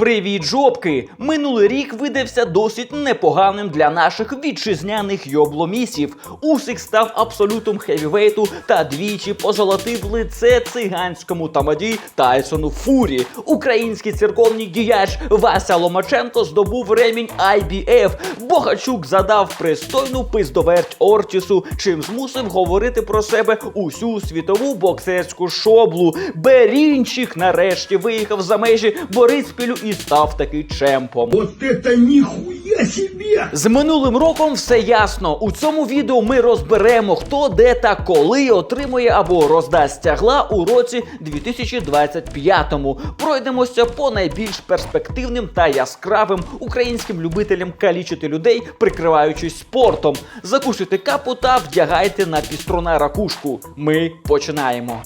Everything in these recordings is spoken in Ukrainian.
Привіт, жопки! Минулий рік видався досить непоганим для наших вітчизняних йобломісів. Усик став абсолютом хевівейту та двічі позолотив лице циганському тамаді Тайсону Фурі. Український церковний діяч Вася Ломаченко здобув ремінь IBF. Богачук задав пристойну пиздоверть Ортісу, чим змусив говорити про себе усю світову боксерську шоблу. Берінчик нарешті виїхав за межі Бориспілю і став таки чемпом. Вот это нихуя себе! З минулим роком все ясно. У цьому відео ми розберемо, хто де та коли отримує або роздасть тягла у році 2025-му. Пройдемося по найбільш перспективним та яскравим українським любителям калічити людей, прикриваючись спортом. Закушуйте капу та вдягайте на піструна ракушку. Ми починаємо.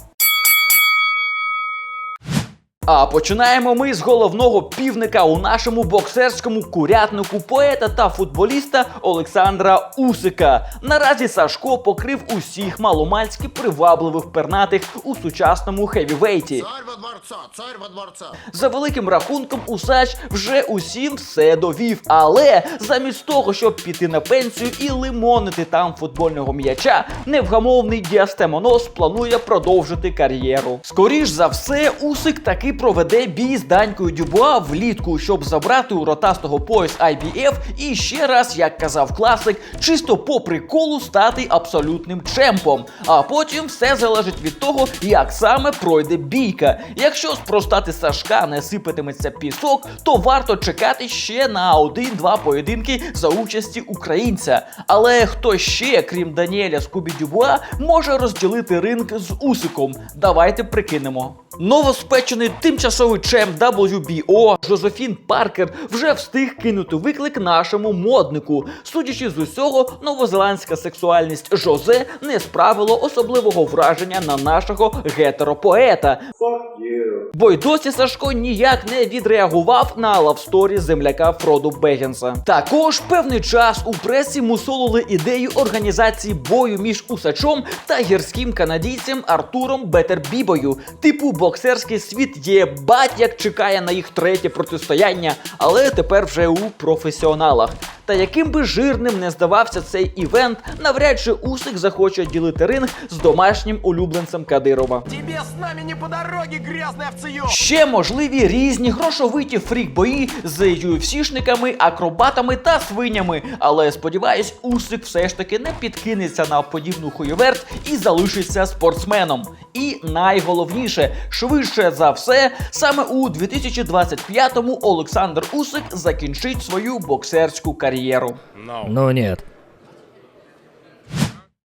А починаємо ми з головного півника у нашому боксерському курятнику поета та футболіста Олександра Усика. Наразі Сашко покрив усіх маломальськи привабливих пернатих у сучасному хевівейті. Царь во дворца, царь во дворца. За великим рахунком Усач вже усім все довів. Але замість того, щоб піти на пенсію і лимонити там футбольного м'яча, невгамовний діастемонос планує продовжити кар'єру. Скоріш за все, Усик таки проведе бій з Данькою Дюбуа влітку, щоб забрати у ротастого пояс IBF і ще раз, як казав класик, чисто по приколу стати абсолютним чемпом. А потім все залежить від того, як саме пройде бійка. Якщо спростати Сашка не сипатиметься пісок, то варто чекати ще на один-два поєдинки за участі українця. Але хто ще, крім Даніеля Скубі Дюбуа, може розділити ринг з Усиком? Давайте прикинемо. Новоспечений тимчасовий чемп WBO Жозефін Паркер вже встиг кинути виклик нашому моднику. Судячи з усього, новозеландська сексуальність Жозе не справило особливого враження на нашого гетеропоета. Бо й досі Сашко ніяк не відреагував на лавсторі земляка Фроду Бегенса. Також певний час у пресі мусолили ідею організації бою між Усачом та гірським канадійцем Артуром Бетербібою. Типу боксерський світ є бать як чекає на їх третє протистояння, але тепер вже у професіоналах. Та яким би жирним не здавався цей івент, навряд чи Усик захоче ділити ринг з домашнім улюбленцем Кадирова. Тебе с нами не по дороге, грязный овцеёб! Ще можливі різні грошовиті фрік-бої з UFC-шниками, акробатами та свинями. Але сподіваюсь, Усик все ж таки не підкинеться на подібну хуєверть і залишиться спортсменом. І найголовніше, швидше за все, саме у 2025-му Олександр Усик закінчить свою боксерську кар'єру. Ну нет.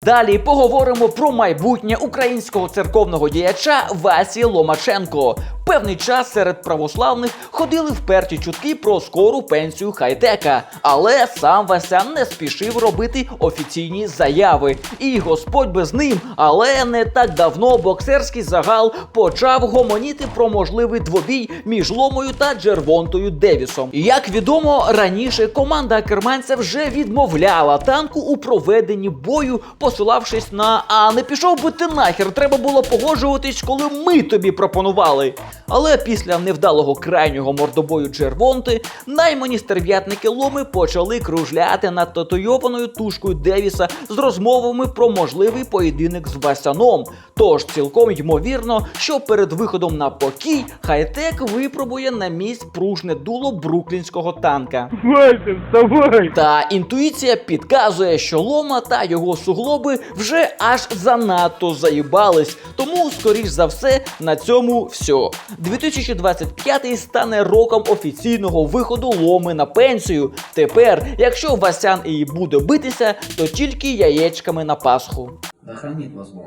Далі поговоримо про майбутнє українського церковного діяча Васі Ломаченко. Певний час серед православних ходили вперті чутки про скору пенсію хайтека, але сам Вася не спішив робити офіційні заяви. І Господь би з ним, але не так давно боксерський загал почав гомоніти про можливий двобій між Ломою та Джервонтою Девісом. Як відомо, раніше команда керманця вже відмовляла танку у проведенні бою, посилавшись на а не пішов би ти нахер, треба було погоджуватись, коли ми тобі пропонували. Але після невдалого крайнього мордобою Джервонти наймані стерв'ятники ломи почали кружляти над татуйованою тушкою Девіса з розмовами про можливий поєдинок з Васяном. Тож цілком ймовірно, що перед виходом на покій хайтек випробує на місць пружне дуло бруклінського танка. Вася, вставай! Та інтуїція підказує, що лома та його суглоби вже аж занадто заїбались. Тому, скоріш за все, на цьому все. 2025 стане роком офіційного виходу ломи на пенсію. Тепер, якщо Васян і буде битися, то тільки яєчками на Пасху. Да хранит вас Бог.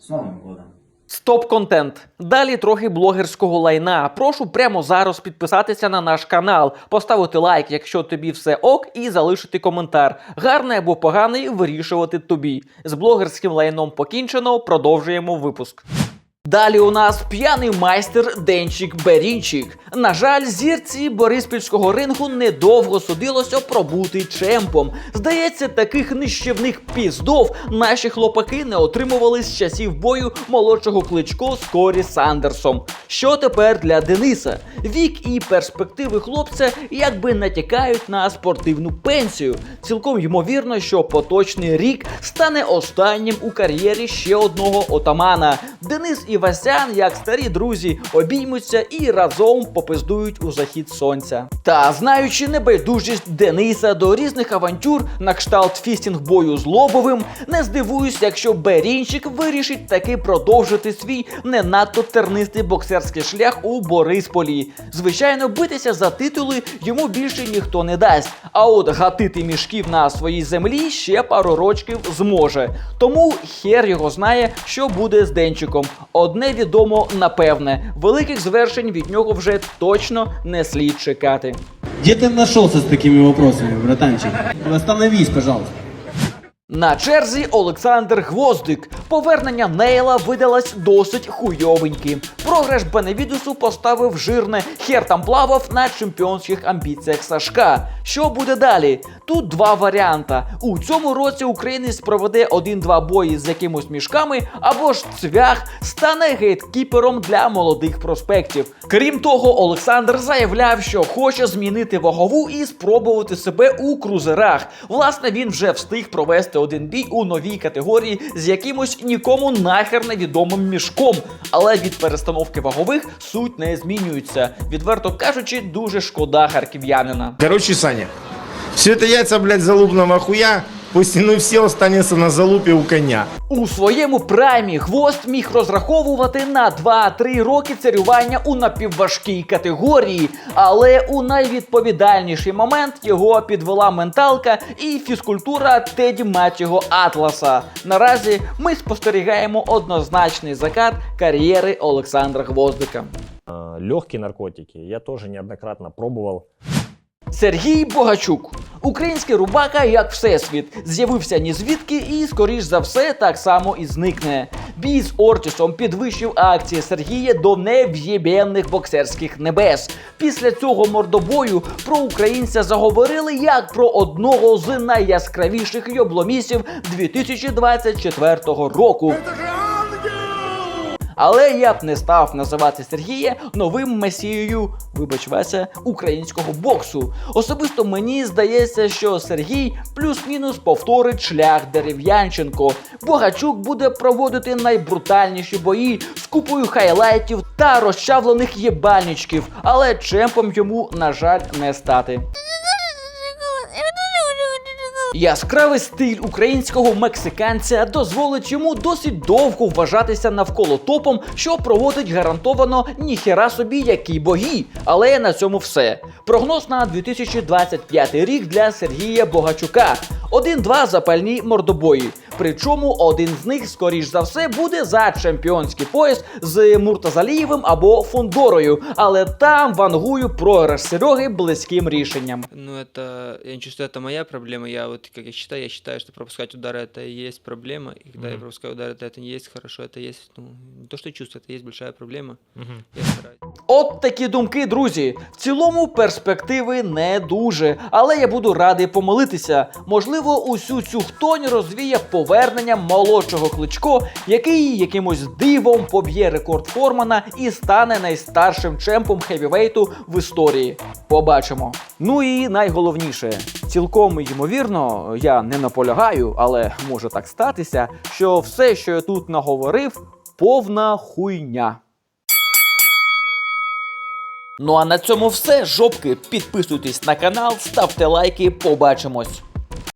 С Новым годом! Стоп контент. Далі трохи блогерського лайна. Прошу прямо зараз підписатися на наш канал, поставити лайк, якщо тобі все ок, і залишити коментар. Гарний або поганий вирішувати тобі. З блогерським лайном покінчено. Продовжуємо випуск. Далі у нас п'яний майстер Денчик Берінчик. На жаль, зірці Бориспільського рингу недовго судилося пробути чемпом. Здається, таких нищівних піздов наші хлопаки не отримували з часів бою молодшого кличко з Корі Сандерсом. Що тепер для Дениса? Вік і перспективи хлопця якби натякають на спортивну пенсію. Цілком ймовірно, що поточний рік стане останнім у кар'єрі ще одного отамана. Денис і Васян, як старі друзі, обіймуться і разом попиздують у захід сонця. Та знаючи небайдужість Дениса до різних авантюр на кшталт фістінг бою з Лобовим, не здивуюсь, якщо Берінчик вирішить таки продовжити свій не надто тернистий боксерський шлях у Борисполі. Звичайно, битися за титули йому більше ніхто не дасть. А от гатити мішків на своїй землі ще пару рочків зможе. Тому хер його знає, що буде з Денчиком. Одне відомо напевне, великих звершень від нього вже точно не слід чекати. Де ти знайшовся з такими вопросами, братанчик? Остановись, пожалуйста. На черзі Олександр Гвоздик. Повернення Нейла видалось досить хуйовеньким. Програш Беневідусу поставив жирне, хер там плавав на чемпіонських амбіціях Сашка. Що буде далі? Тут два варіанта. У цьому році українець проведе один-два бої з якимось мішками, або ж цвях стане гейткіпером для молодих проспектів. Крім того, Олександр заявляв, що хоче змінити вагову і спробувати себе у крузерах. Власне, він вже встиг провести один бій у новій категорії з якимось нікому нахер невідомим мішком. Але від перестановки вагових суть не змінюється. Відверто кажучи, дуже шкода харків'янина. Короче, Саня, все це яйця, блядь, залубного хуя, пусть ну все останется на залупе у коня. У своєму праймі гвоздь міг розраховувати на 2-3 роки царювання у напівважкій категорії, але у найвідповідальніший момент його підвела менталка і фізкультура Теді Матіго Атласа. Наразі ми спостерігаємо однозначний закат кар'єри Олександра Гвоздика. Легкие наркотики я тоже неоднократно пробовал. Сергій Богачук, український рубака, як всесвіт, з'явився ні звідки і, скоріш за все, так само і зникне. Бій з Ортісом підвищив акції Сергія до нев'єбєнних боксерських небес. Після цього мордобою про українця заговорили як про одного з найяскравіших йобломісів 2024 року. Але я б не став називати Сергія новим месією, вибач українського боксу. Особисто мені здається, що Сергій плюс-мінус повторить шлях дерев'янченко. Богачук буде проводити найбрутальніші бої з купою хайлайтів та розчавлених єбальничків, але чемпом йому, на жаль, не стати. Яскравий стиль українського мексиканця дозволить йому досить довго вважатися навколо топом, що проводить гарантовано ніхера собі які бої. Але на цьому все. Прогноз на 2025 рік для Сергія Богачука. Один-два запальні мордобої. Причому один з них, скоріш за все, буде за чемпіонський пояс з Муртазалієвим або Фондорою. Але там вангую програш Сереги близьким рішенням. Ну, это, я не чувствую, это моя проблема. Я вот, как я считаю, я считаю, что пропускать удары это и есть проблема. И когда я пропускаю удары, это, это не есть хорошо, это есть, ну, не то, что я чувствую, это есть большая проблема. Я стараюсь. От такі думки, друзі. В цілому перспективи не дуже, але я буду радий помолитися. Можливо, усю цю хтонь розвіє повернення молодшого кличко, який якимось дивом поб'є рекорд Формана і стане найстаршим чемпом хевівейту в історії. Побачимо. Ну і найголовніше, цілком ймовірно, я не наполягаю, але може так статися, що все, що я тут наговорив, повна хуйня. Ну а на цьому все, жопки. Підписуйтесь на канал, ставте лайки, побачимось.